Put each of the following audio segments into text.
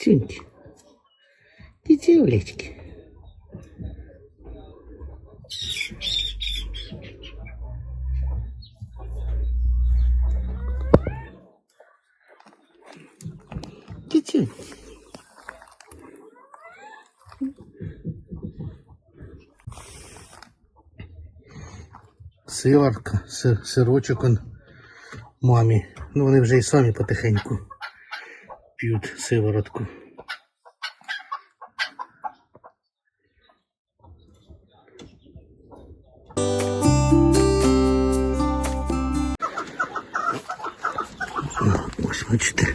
Кицюньки. Кицюлечки. Кицюньки. Сиварка, сир, сирочок он мамі. Ну вони вже і самі потихеньку п'ють сиворотку. Ось бачите.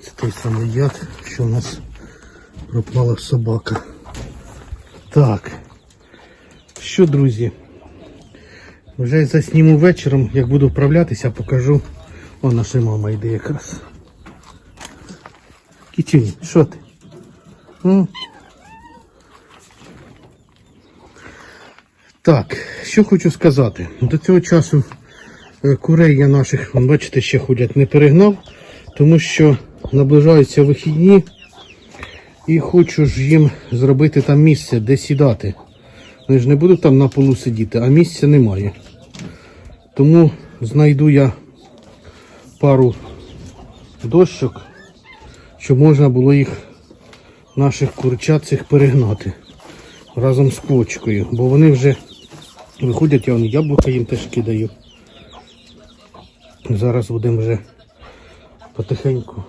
Це той самий яд, що у нас пропала собака. Так. Що, друзі? Вже засніму вечором, як буду вправлятися, покажу. О, наша мама йде якраз. Кітюні, що ти? М? Так, що хочу сказати. До цього часу е, курей я наших, бачите, ще ходять, не перегнав, тому що наближаються вихідні і хочу ж їм зробити там місце, де сідати. Вони ж не будуть там на полу сидіти, а місця немає. Тому знайду я пару дощок, щоб можна було їх, наших курчат цих перегнати разом з квочкою. Бо вони вже виходять, я вон яблука їм теж кидаю. Зараз будемо вже потихеньку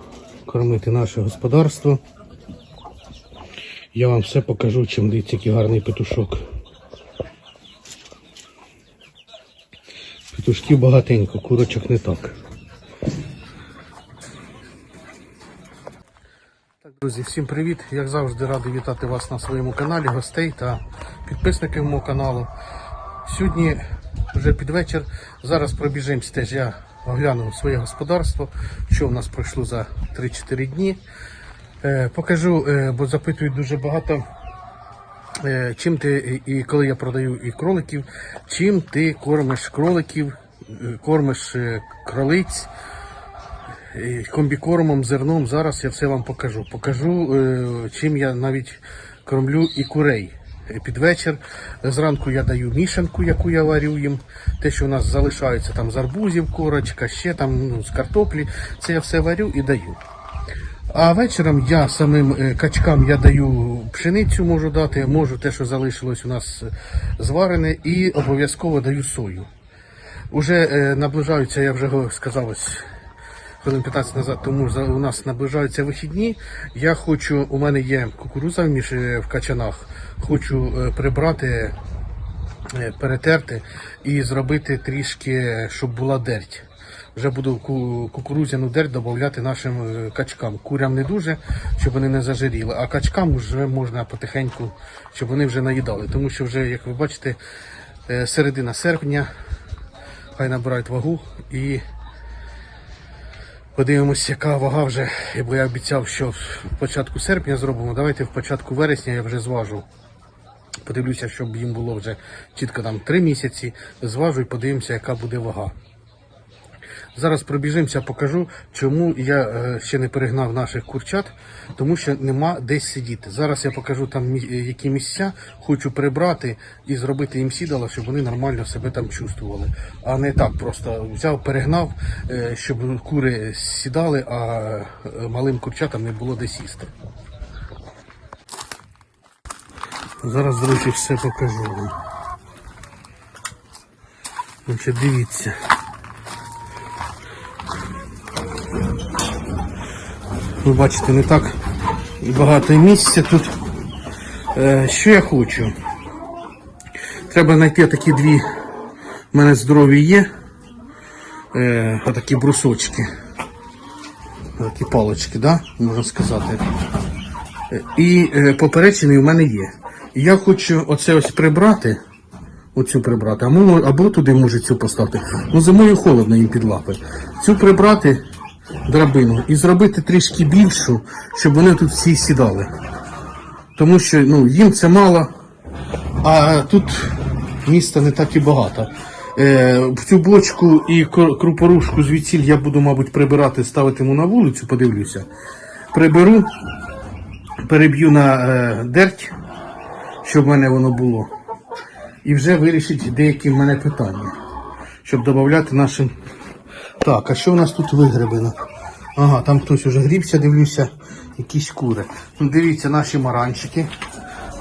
кормити наше господарство. Я вам все покажу, чим дивіться, який гарний петушок. Петушків багатенько, курочок не так. Друзі, всім привіт! Як завжди радий вітати вас на своєму каналі, гостей та підписників мого каналу. Сьогодні вже під вечір. Зараз пробіжимось теж. Я огляну своє господарство, що в нас пройшло за 3-4 дні. Е, покажу, е, бо запитують дуже багато. Е, Чим ти, і коли я продаю і кроликів, чим ти кормиш кроликів, кормиш кролиць комбікормом, зерном. Зараз я все вам покажу. Покажу, е, чим я навіть кормлю і курей. Е, Під вечір зранку я даю мішанку, яку я варю їм. Те, що у нас залишається там з арбузів, корочка, ще там ну, з картоплі, це я все варю і даю. А вечором я самим е, качкам я даю пшеницю, можу дати, можу те, що залишилось у нас е, зварене, і обов'язково даю сою. Уже е, наближаються, я вже сказав ось хвилин 15 назад, тому за- у нас наближаються вихідні. Я хочу, у мене є кукуруза між е, в качанах, хочу е, прибрати, е, перетерти і зробити трішки, щоб була дерть. Вже буду ку- кукурудзяну дерть додати нашим качкам. Курям не дуже, щоб вони не зажиріли, а качкам вже можна потихеньку, щоб вони вже наїдали. Тому що вже, як ви бачите, середина серпня, хай набирають вагу і подивимось, яка вага вже, бо я обіцяв, що в початку серпня зробимо. Давайте в початку вересня я вже зважу. Подивлюся, щоб їм було вже чітко там 3 місяці. Зважу і подивимося, яка буде вага. Зараз пробіжимося, покажу, чому я е, ще не перегнав наших курчат, тому що нема десь сидіти. Зараз я покажу там е, які місця, хочу прибрати і зробити їм сідало, щоб вони нормально себе там чувствували. А не так просто взяв, перегнав, е, щоб кури сідали, а малим курчатам не було де сісти. Зараз, друзі, все покажу вам. Дивіться. Ви бачите, не так багато місця тут. Е, що я хочу? Треба знайти такі дві, в мене здорові є. Е, отакі брусочки. Такі палочки, да? можна сказати. Е, І поперечини в мене є. Я хочу оце ось прибрати. Оцю прибрати, а мо- або туди може цю поставити. Ну зимою холодно їм під лапи. Цю прибрати драбину і зробити трішки більшу, щоб вони тут всі сідали. Тому що ну, їм це мало, а тут міста не так і багато. Е, в цю бочку і крупорушку звідсіль я буду, мабуть, прибирати, ставити йому на вулицю, подивлюся. приберу, переб'ю на е, дерть, щоб в мене воно було. І вже вирішить деякі в мене питання, щоб додати нашим. Так, а що в нас тут вигребено? Ага, там хтось уже грібся, дивлюся, якісь кури. Ну, дивіться, наші маранчики.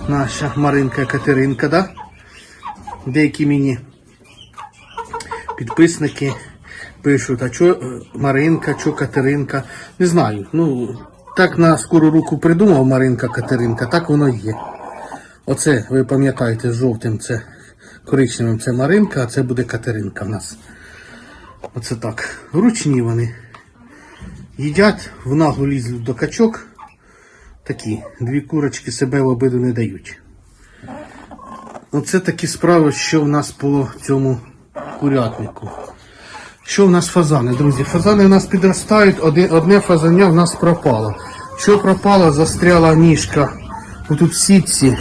Наша Маринка Катеринка, да? Деякі мені підписники пишуть, а що е, Маринка, що Катеринка. Не знаю. Ну, так на скору руку придумав Маринка Катеринка, так воно є. Оце, ви пам'ятаєте, з жовтим це коричневим це Маринка, а це буде Катеринка в нас. Оце так. Ручні вони. Їдять, в наглу лізуть до качок. Такі. Дві курочки себе в обиду не дають. Оце такі справи, що в нас по цьому курятнику. Що в нас фазани, друзі? Фазани в нас підростають, одне, фазання в нас пропало. Що пропало, застряла ніжка. Отут в сітці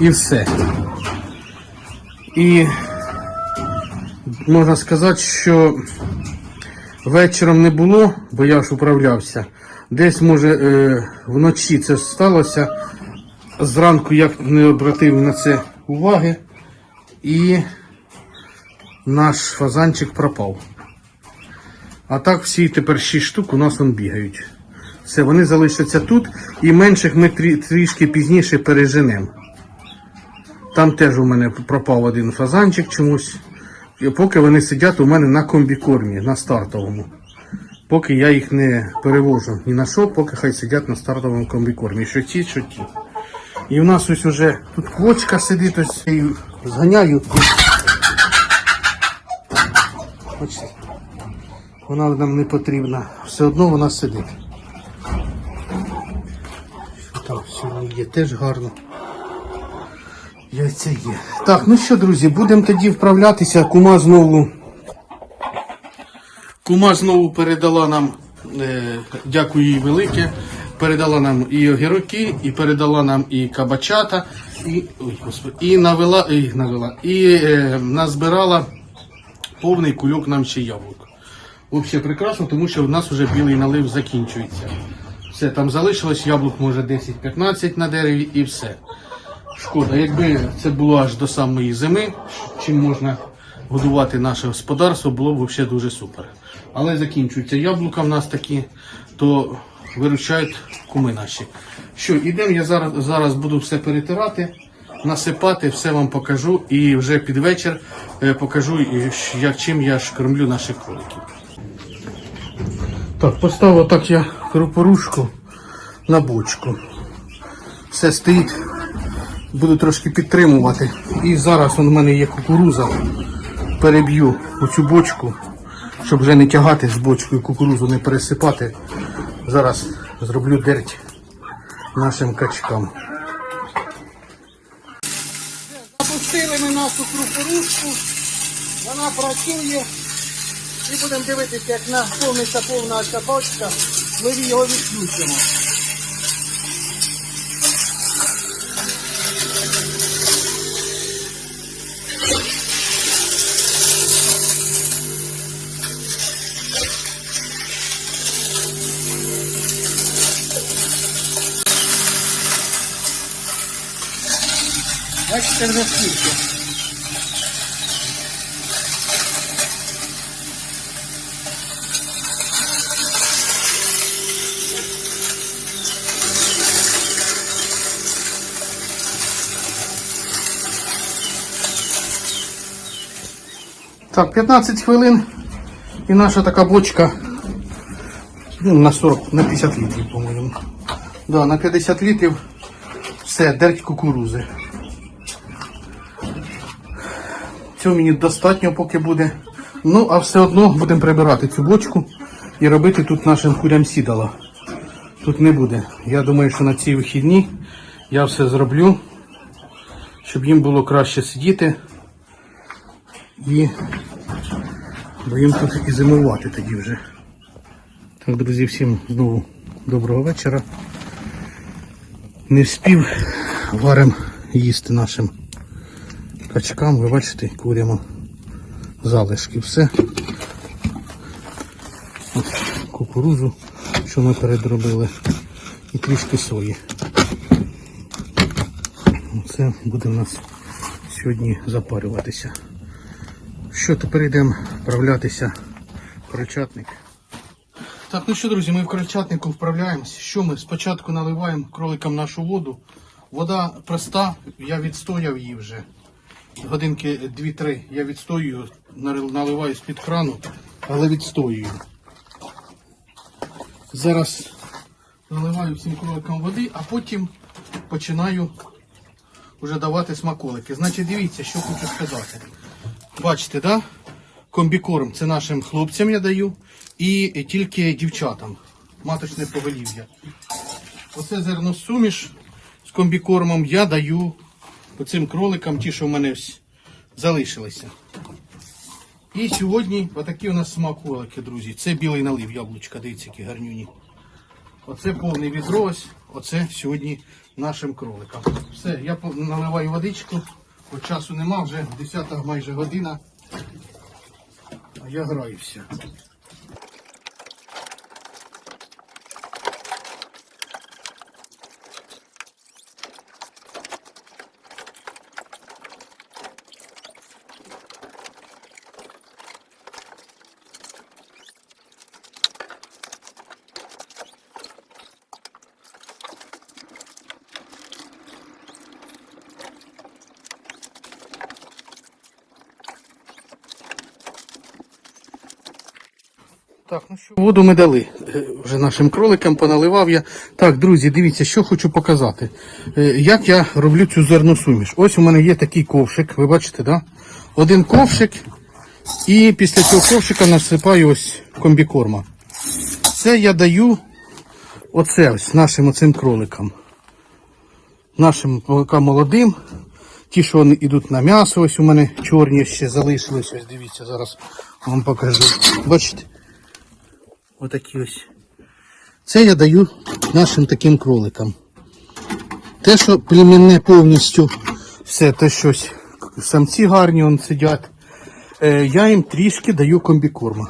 і все. І можна сказати, що вечором не було, бо я ж управлявся. Десь, може, е, вночі це сталося. Зранку я не обратив на це уваги. І наш фазанчик пропав. А так всі тепер 6 штук у нас он бігають. Все, вони залишаться тут і менших ми трі, трішки пізніше переженемо. Там теж у мене пропав один фазанчик чомусь. І поки вони сидять у мене на комбікормі, на стартовому. Поки я їх не перевожу ні на що, поки хай сидять на стартовому комбікормі. Що ті, що ті. І в нас ось уже тут квочка сидить, ось її зганяю. Бачите, вона нам не потрібна. Все одно вона сидить. Там все є теж гарно. Яйця є. Так, ну що, друзі, будемо тоді вправлятися. Кума знову. Кума знову передала нам, е, дякую їй велике. Передала нам і огірки, і передала нам і кабачата, і, ой, господи, і навела, і, навела, і е, назбирала повний кульок нам ще яблук. Взагалі прекрасно, тому що в нас вже білий налив закінчується. Все, там залишилось яблук, може 10-15 на дереві і все. Шкода, якби це було аж до самої зими, чим можна годувати наше господарство, було б взагалі дуже супер. Але закінчуються яблука в нас такі, то виручають куми наші. Що, ідемо, я зараз, зараз буду все перетирати, насипати, все вам покажу і вже під вечір е, покажу, як чим я ж кормлю наших кроликів. Так, поставив так я крупорушку на бочку. Все стоїть буду трошки підтримувати. І зараз он в мене є кукуруза. Переб'ю оцю бочку, щоб вже не тягати з бочкою кукурузу, не пересипати. Зараз зроблю дерть нашим качкам. Запустили ми нашу крупорушку, вона працює. І будемо дивитися, як наповниться повна ця бочка, ми його відключимо. Бачите, вже. Так, 15 хвилин і наша така бочка ну, на 40, на 50 літрів, по-моєму. Да, на 50 літрів все, дерть кукурузи. Цього мені достатньо поки буде. Ну, а все одно будемо прибирати цю бочку і робити тут нашим курям сідало. Тут не буде. Я думаю, що на ці вихідні я все зроблю, щоб їм було краще сидіти. І бо їм тут і зимувати тоді вже. Так, друзі, всім знову доброго вечора. Не вспів варим їсти нашим качкам, ви бачите, курямо залишки. Все. Ось кукурузу, що ми передробили. і трішки сої. Це буде у нас сьогодні запарюватися. Що, тепер йдемо вправлятися в крольчатник. Так, ну що, друзі, ми в крольчатнику вправляємося. Що ми? Спочатку наливаємо кроликам нашу воду. Вода проста, я відстояв її вже. Годинки 2-3 я відстоюю, наливаю з-під крану, але відстоюю. Зараз наливаю всім кроликам води, а потім починаю вже давати смаколики. Значить, дивіться, що хочу сказати. Бачите, да? Комбікорм це нашим хлопцям я даю і тільки дівчатам. Маточне поголів'я. Оце зерносуміш з комбікормом я даю оцим кроликам, ті, що в мене залишилися. І сьогодні отакі у нас смаколики, друзі. Це білий налив яблучка, дивіться, які гарнюні. Оце повний відро оце сьогодні нашим кроликам. Все, я наливаю водичку, бо часу нема, вже 10 майже година. А я граюся. Так, ну що, воду ми дали е, вже нашим кроликам, поналивав я. Так, друзі, дивіться, що хочу показати. Е, Як я роблю цю зерну суміш. Ось у мене є такий ковшик, ви бачите, да? Один ковшик, і після цього ковшика насипаю ось комбікорма. Це я даю оце ось нашим оцим кроликам. Нашим кроликам молодим. Ті, що вони йдуть на м'ясо, ось у мене чорні ще залишились. Ось дивіться, зараз вам покажу. Бачите? Отакі ось. Це я даю нашим таким кроликам. Те, що племінне повністю, все те щось, самці гарні он сидять, е, я їм трішки даю комбікорма.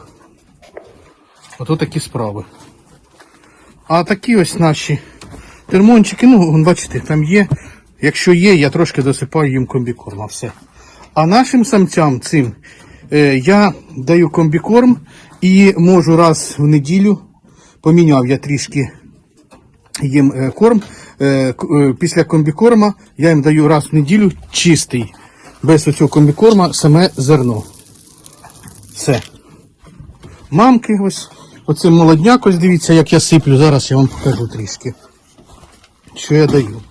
Ото такі справи. А такі ось наші термончики, ну, бачите, там є. Якщо є, я трошки досипаю їм комбікорма. Все. А нашим самцям цим е, я даю комбікорм і можу раз в неділю поміняв я трішки їм е, корм. Е, е, після комбікорма я їм даю раз в неділю чистий, без оцього комбікорма саме зерно. Все. Мамки ось. Оце молодняк, ось дивіться, як я сиплю. Зараз я вам покажу трішки. Що я даю.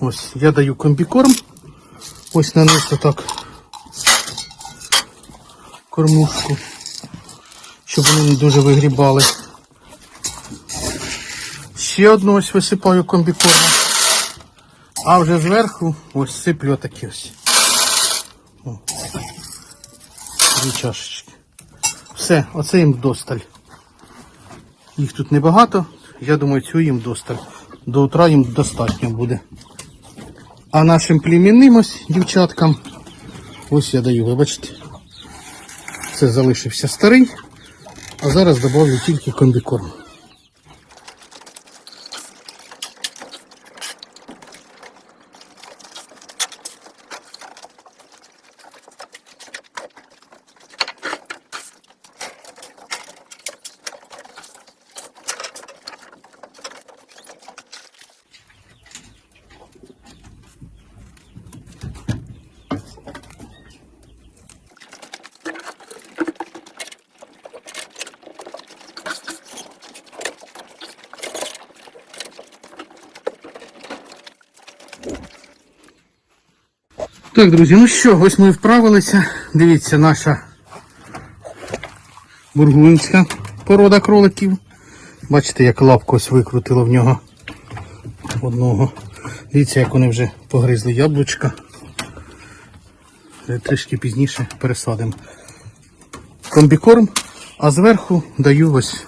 Ось я даю комбікорм. Ось на низ отак кормушку, щоб вони не дуже вигрібали. Ще одну ось висипаю комбікорм. А вже зверху ось сиплю отакі ось. Дві чашечки. Все, оце їм досталь. Їх тут небагато. Я думаю, цього їм досталь. До утра їм достатньо буде. А нашим племінним ось дівчаткам, ось я даю, ви Це залишився старий, а зараз додаю тільки комбікорм. Так, друзі, ну що, ось ми вправилися. Дивіться, наша бургунська порода кроликів. Бачите, як лапку ось викрутило в нього одного. Дивіться, як вони вже погризли яблучка. Трішки пізніше пересадимо комбікорм, а зверху даю ось,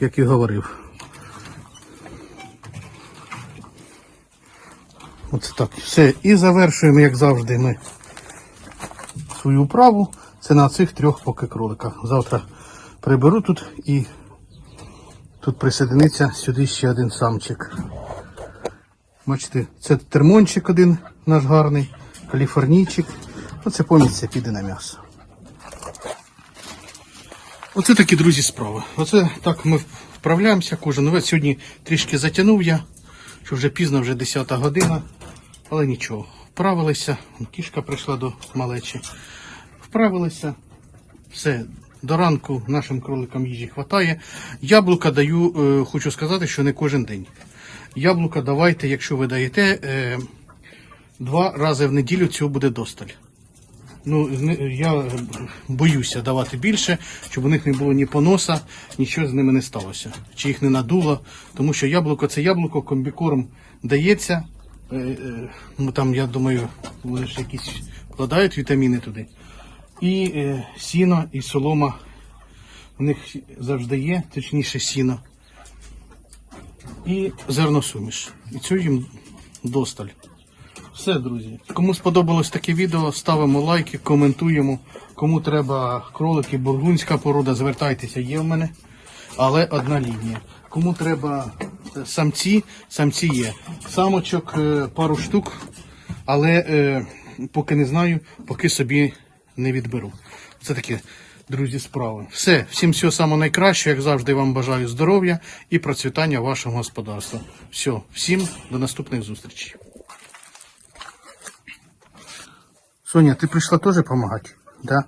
як і говорив. Оце так. Все. І завершуємо, як завжди, ми свою вправу. Це на цих трьох поки кроликах. Завтра приберу тут і тут присоединиться сюди ще один самчик. Бачите, це термончик один наш гарний, каліфорнійчик. Оце поміться піде на м'ясо. Оце такі, друзі, справи. Оце так ми вправляємося кожен. Ну, сьогодні трішки затягнув я, що вже пізно, вже 10 година. Але нічого. Вправилися. Кішка прийшла до малечі. Вправилися. Все. До ранку нашим кроликам їжі вистачає. Яблука даю, е, хочу сказати, що не кожен день. Яблука давайте, якщо ви даєте, е, два рази в неділю цього буде досталь. Ну, я боюся давати більше, щоб у них не було ні поноса, нічого з ними не сталося. Чи їх не надуло. Тому що яблуко це яблуко, комбікорм дається. Е, е, ну, там, я думаю, вони ж якісь вкладають вітаміни туди. І е, сіно, і солома у них завжди є, точніше сіно. І зерносуміш. І цього їм досталь. Все, друзі. Кому сподобалось таке відео, ставимо лайки, коментуємо. Кому треба кролики, бургунська порода, звертайтеся, є в мене. Але одна лінія. Кому треба самці, самці є. Самочок е, пару штук, але е, поки не знаю, поки собі не відберу. Це таке, друзі, справи. Все, всім всього самого найкращого, як завжди, вам бажаю здоров'я і процвітання вашого господарства. Все, всім до наступних зустрічей. Соня, ти прийшла теж допомагати? Да?